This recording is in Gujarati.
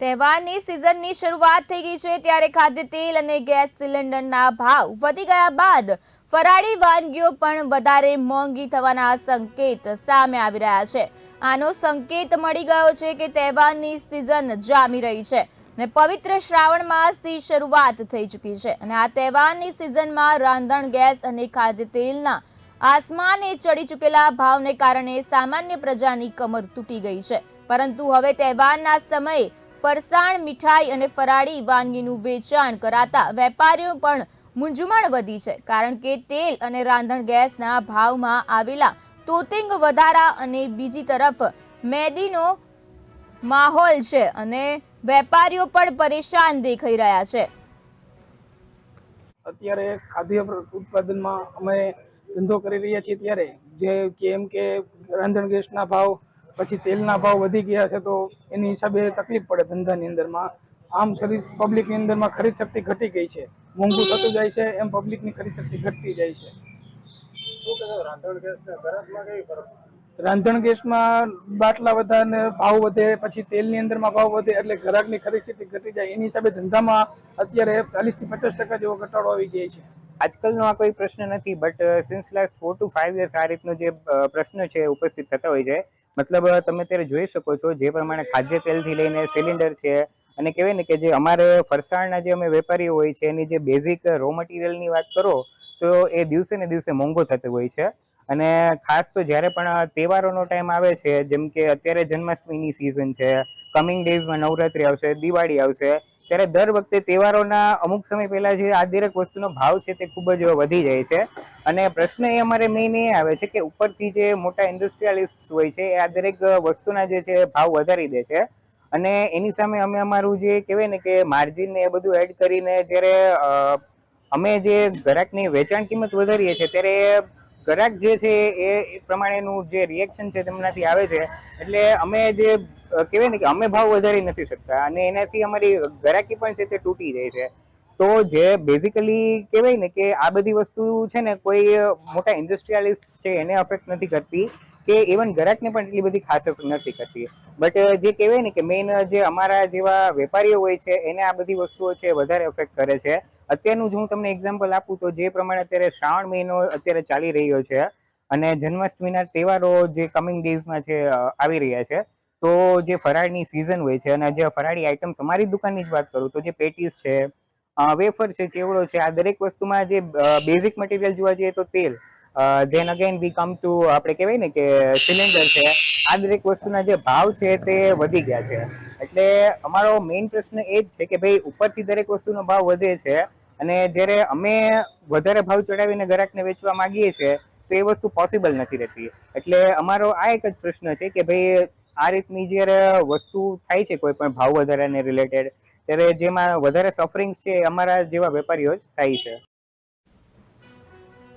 તહેવારની સિઝનની શરૂઆત થઈ ગઈ છે ત્યારે ખાદ્ય તેલ અને ગેસ સિલિન્ડરના ભાવ વધી ગયા બાદ ફરાળી વાનગીઓ પણ વધારે મોંઘી થવાના સંકેત સામે આવી રહ્યા છે. આનો સંકેત મળી ગયો છે કે તહેવારની સિઝન જામી રહી છે ને પવિત્ર શ્રાવણ માસથી શરૂઆત થઈ ચૂકી છે અને આ તહેવારની સિઝનમાં રાંધણ, ગેસ અને ખાદ્ય તેલના આસમાને ચડી ચૂકેલા ભાવને કારણે સામાન્ય પ્રજાની કમર તૂટી ગઈ છે. પરંતુ હવે તહેવારના સમયે ફરસાણ, મીઠાઈ અને ફરાળી વાનગીનું વેચાણ કરાતા વેપારીઓ પણ મૂંઝવણ વધી છે, કારણ કે તેલ અને રાંધણ ગેસના ભાવમાં આવેલા તોતિંગ વધારા અને બીજી તરફ મેદીનો માહોલ છે અને વેપારીઓ પણ પરેશાન દેખાઈ રહ્યા છે. અત્યારે ખાદ્ય ઉત્પાદનમાં અમે ધંધો કરી રહ્યા છીએ ત્યારે, જે કેમ કે રાંધણ ગેસના ભાવ પછી તેલના ભાવ વધી ગયા છે તો એની હિસાબે તકલીફ પડે ધંધાની અંદરમાં. આમ શરીર પબ્લિકની અંદરમાં ખરીદ શક્તિ ઘટી ગઈ છે. મોંઘું થતું જાય છે એમ પબ્લિકની ખરીદ શક્તિ ઘટતી જાય છે. રાંધણ ગેસમાં બાટલા વધારે ભાવ વધે પછી તેલની અંદરમાં ભાવ વધે એટલે ઘરાકની ખરીદ શક્તિ ઘટી જાય. એની હિસાબે ધંધામાં અત્યારે ચાલીસથી પચાસ ટકા જેવો ઘટાડો આવી જાય છે. આજકાલનો આ કોઈ પ્રશ્ન નથી but since last four to five years આ રીતનો જે પ્રશ્ન છે ઉપસ્થિત થતા હોય છે. મતલબ તમે ત્યારે જોઈ શકો છો જે પ્રમાણે ખાદ્ય તેલથી લઈને સિલિન્ડર છે અને કહેવાય ને કે જે અમારે ફરસાણના જે અમે વેપારીઓ હોય છે, એની જે બેઝિક રો મટીરિયલની વાત કરો, તો એ દિવસે ને દિવસે મોંઘો થતો હોય છે. અને ખાસ તો જ્યારે પણ તહેવારોનો ટાઈમ આવે છે, જેમ કે અત્યારે જન્માષ્ટમીની સિઝન છે કમિંગ ડેઝમાં નવરાત્રી આવશે, દિવાળી આવશે ત્યારે દર વખતે તહેવારોના અમુક સમય પહેલા જે આ દરેક વસ્તુનો ભાવ છે તે ખૂબ જ વધી જાય છે. અને પ્રશ્ન એ અમારે મેઇન એ આવે છે કે ઉપરથી જે મોટા ઇન્ડસ્ટ્રીયાલિસ્ટ હોય છે, એ આ દરેક વસ્તુના જે છે ભાવ વધારી દે છે. અને એની સામે અમે અમારું જે કહેવાય ને કે માર્જિન ને એ બધું એડ કરીને જ્યારે અમે જે ગ્રાહકની વેચાણ કિંમત વધારીએ છીએ ત્યારે ગ્રાહક જે છે એ પ્રમાણેનું જે રિએક્શન છે તેમનાથી આવે છે. એટલે અમે જે કહેવાય ને કે અમે ભાવ વધારી નથી શકતા અને એનાથી અમારી ગરાકી પણ છે તે તૂટી જાય છે. તો જે બેઝિકલી કહેવાય ને કે આ બધી વસ્તુ છે ને કોઈ મોટા ઇન્ડસ્ટ્રીયાલિસ્ટ છે એને અફેક્ટ નથી કરતી કે ઇવન ગ્રાહકને પણ એટલી બધી ખાસ નથી કરતી. બટ જે કહેવાય ને કે મેઇન જે અમારા જેવા વેપારીઓ હોય છે એને આ બધી વસ્તુઓ છે વધારે અફેક્ટ કરે છે. અત્યારનું જો હું તમને એક્ઝામ્પલ આપું તો જે પ્રમાણે અત્યારે શ્રાવણ મહિનો અત્યારે ચાલી રહ્યો છે અને જન્માષ્ટમીના તહેવારો જે કમિંગ ડેઝમાં છે આવી રહ્યા છે. તો જે ફરાળની સિઝન હોય છે અને જે ફરાળી આઇટમ્સ અમારી દુકાનની જ વાત કરું તો જે પેટીસ છે વેફર છે, ચેવડો છે, આ દરેક વસ્તુમાં જે બેઝિક મટીરિયલ જોવા જઈએ તો તેલ then again we come to આપણે કહેવાય ને કે સિલિન્ડર છે, આ દરેક વસ્તુના જે ભાવ છે તે વધી ગયા છે. એટલે અમારો મેઇન પ્રશ્ન એ જ છે કે ભાઈ ઉપરથી દરેક વસ્તુનો ભાવ વધે છે અને જ્યારે અમે વધારે ભાવ ચડાવીને ગ્રાહકને વેચવા માંગીએ છીએ, તો એ વસ્તુ પોસિબલ નથી રહેતી. એટલે અમારો આ એક જ પ્રશ્ન છે કે ભાઈ આ રીતની જ્યારે વસ્તુ થાય છે કોઈ પણ ભાવ વધારાને રિલેટેડ ત્યારે જેમાં વધારે સફરિંગ્સ છે અમારા જેવા વેપારીઓ જ થાય છે.